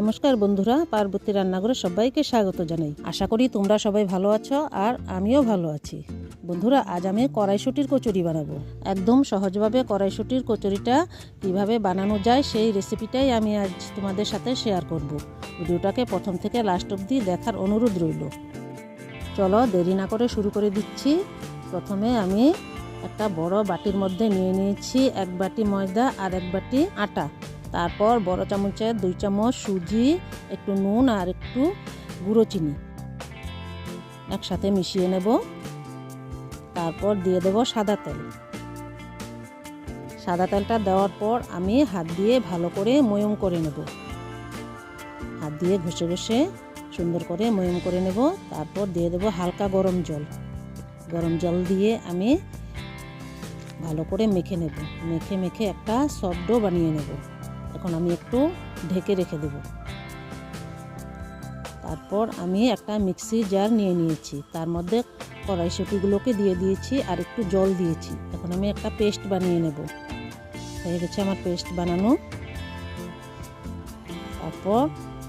নমস্কার বন্ধুরা, পার্বতী রান্নাঘরে সবাইকে স্বাগত জানাই। আশা করি তোমরা সবাই ভালো আছো আর আমিও ভালো আছি। বন্ধুরা, আজ আমি কড়াইশুটির কচুরি বানাবো। একদম সহজভাবে কড়াইশুটির কচুরিটা কীভাবে বানানো যায় সেই রেসিপিটাই আমি আজ তোমাদের সাথে শেয়ার করব। ভিডিওটাকে প্রথম থেকে লাস্ট অবধি দেখার অনুরোধ রইল। চলো দেরি না করে শুরু করে দিচ্ছি। প্রথমে আমি একটা বড় বাটির মধ্যে নিয়ে নিয়েছি এক বাটি ময়দা আর এক বাটি আটা। তারপর বড় চামচে দুই চামচ সুজি, একটু নুন আর একটু গুঁড়ো চিনি। একসাথে মিশিয়ে নেব। তারপর দিয়ে দেব সাদা তেল। সাদা তেলটা দেওয়ার পর আমি হাত দিয়ে ভালো করে ময়ম করে নেব। হাত দিয়ে ঘষে ঘষে সুন্দর করে ময়ম করে নেব। তারপর দিয়ে দেব হালকা গরম জল। গরম জল দিয়ে আমি ভালো করে মেখে নেব। মেখে মেখে একটা সফট ডো বানিয়ে নেব। এখন আমি একটু ঢেকে রেখে দেব। তারপর আমি একটা মিক্সি জার নিয়ে নিয়েছি। তার মধ্যে কড়াইশুটিগুলোকে দিয়ে দিয়েছি আর একটু জল দিয়েছি। এখন আমি একটা পেস্ট বানিয়ে নেব। হয়ে গেছে আমার পেস্ট বানানো। তারপর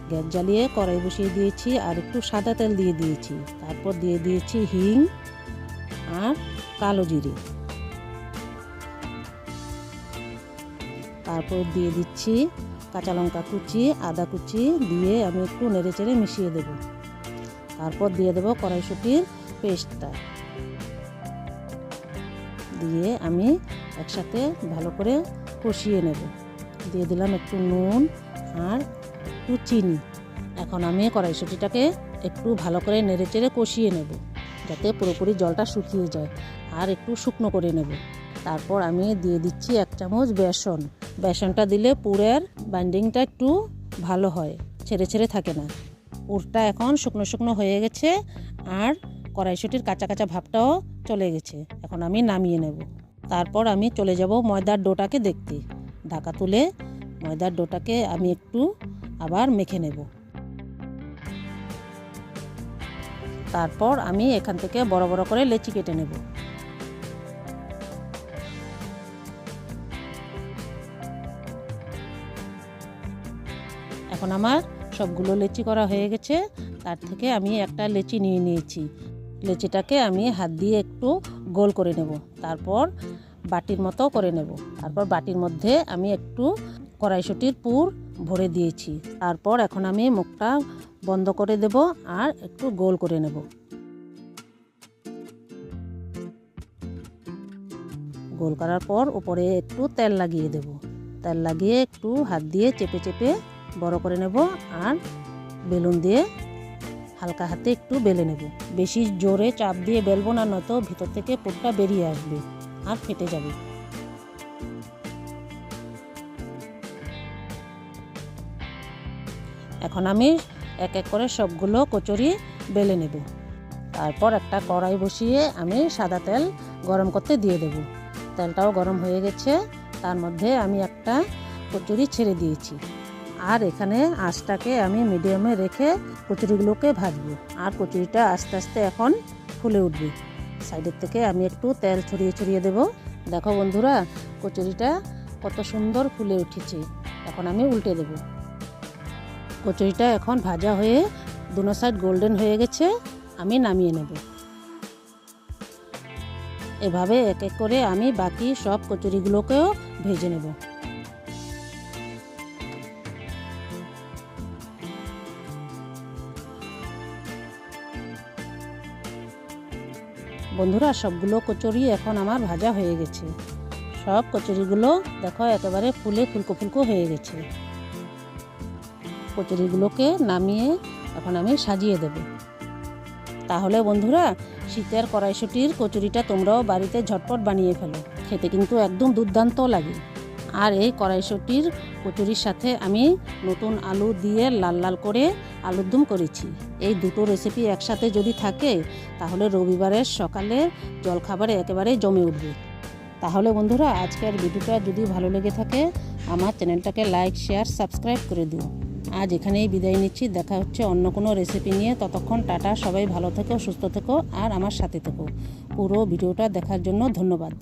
গ্যাস জ্বালিয়ে কড়াই বসিয়ে দিয়েছি আর একটু সাদা তেল দিয়ে দিয়েছি। তারপর দিয়ে দিয়েছি হিং আর কালো জিরে। তারপর দিয়ে দিচ্ছি কাঁচা লঙ্কা কুচি, আদা কুচি দিয়ে আমি একটু নেড়ে চেড়ে মিশিয়ে দেব। তারপর দিয়ে দেবো কড়াইশুটির পেস্টটা। দিয়ে আমি একসাথে ভালো করে কষিয়ে নেব। দিয়ে দিলাম একটু নুন আর একটু চিনি। এখন আমি কড়াইশুটিটাকে একটু ভালো করে নেড়ে চেড়ে কষিয়ে নেব, যাতে পুরোপুরি জলটা শুকিয়ে যায়, আর একটু শুকনো করে নেব। তারপর আমি দিয়ে দিচ্ছি এক চামচ বেসন। বেসনটা দিলে পুরের বাইন্ডিংটা একটু ভালো হয়, ছেড়ে ছেড়ে থাকে না। পুরটা এখন শুকনো শুকনো হয়ে গেছে আর কড়াইশুটির কাঁচা কাঁচা ভাবটাও চলে গেছে। এখন আমি নামিয়ে নেব। তারপর আমি চলে যাব ময়দার ডোটাকে দেখতে। ঢাকা তুলে ময়দার ডোটাকে আমি একটু আবার মেখে নেব। তারপর আমি এখান থেকে বড় বড় করে লেচি কেটে নেব। এখন আমার সবগুলো লেচি করা হয়ে গেছে। তার থেকে আমি একটা লেচি নিয়ে নিয়েছি। লেচিটাকে আমি হাত দিয়ে একটু গোল করে নেব। তারপর বাটির মতো করে নেব। তারপর বাটির মধ্যে আমি একটু কড়াইশুটির পুর ভরে দিয়েছি। তারপর এখন আমি মুখটা বন্ধ করে দেব আর একটু গোল করে নেব। গোল করার পর উপরে একটু তেল লাগিয়ে দেব। তেল লাগিয়ে একটু হাত দিয়ে চেপে চেপে বড় করে নেব আর বেলুন দিয়ে হালকা হাতে একটু বেলে নেব। বেশি জোরে চাপ দিয়ে বেলবো না, নয়তো ভিতর থেকে পুরটা বেরিয়ে আসবে আর ফেটে যাবে। এখন আমি এক এক করে সবগুলো কচুরি বেলে নেব। তারপর একটা কড়াই বসিয়ে আমি সাদা তেল গরম করতে দিয়ে দেব। তেলটাও গরম হয়ে গেছে, তার মধ্যে আমি একটা কচুরি ছেড়ে দিয়েছি। আর এখানে আঁচটাকে আমি মিডিয়ামে রেখে কচুরিগুলোকে ভাজবো। আর কচুরিটা আস্তে আস্তে এখন ফুলে উঠবে। সাইডের থেকে আমি একটু তেল ছড়িয়ে ছড়িয়ে দেব। দেখো বন্ধুরা, কচুরিটা কত সুন্দর ফুলে উঠেছে। এখন আমি উল্টে দেব। কচুরিটা এখন ভাজা হয়ে দুনো সাইড গোল্ডেন হয়ে গেছে, আমি নামিয়ে নেব। এভাবে এক এক করে আমি বাকি সব কচুরিগুলোকেও ভেজে নেব। বন্ধুরা, সবগুলো কচুরি এখন আমার ভাজা হয়ে গেছে। সব কচুরিগুলো দেখো একেবারে ফুলে ফুলকো ফুলকো হয়ে গেছে। কচুরিগুলোকে নামিয়ে এখন আমি সাজিয়ে দেব। তাহলে বন্ধুরা, শীতের কড়াইশুটির কচুরিটা তোমরাও বাড়িতে ঝটপট বানিয়ে ফেলো। খেতে কিন্তু একদম দুর্দান্ত লাগে। আর এই কড়াইশুটির কচুরির সাথে আমি নতুন আলু দিয়ে লাল লাল করে আলুর দম করেছি। এই দুটো রেসিপি একসাথে যদি থাকে, তাহলে রবিবারের সকালে জলখাবারে একেবারে জমে উঠবে। তাহলে বন্ধুরা, আজকের ভিডিওটা যদি ভালো লেগে থাকে, আমার চ্যানেলটাকে লাইক, শেয়ার, সাবস্ক্রাইব করে দিও। আজ এখানেই বিদায় নিচ্ছি। দেখা হচ্ছে অন্য কোনো রেসিপি নিয়ে। ততক্ষণ টাটা, সবাই ভালো থেকো, সুস্থ থেকো, আর আমার সাথে থেকো। পুরো ভিডিওটা দেখার জন্য ধন্যবাদ।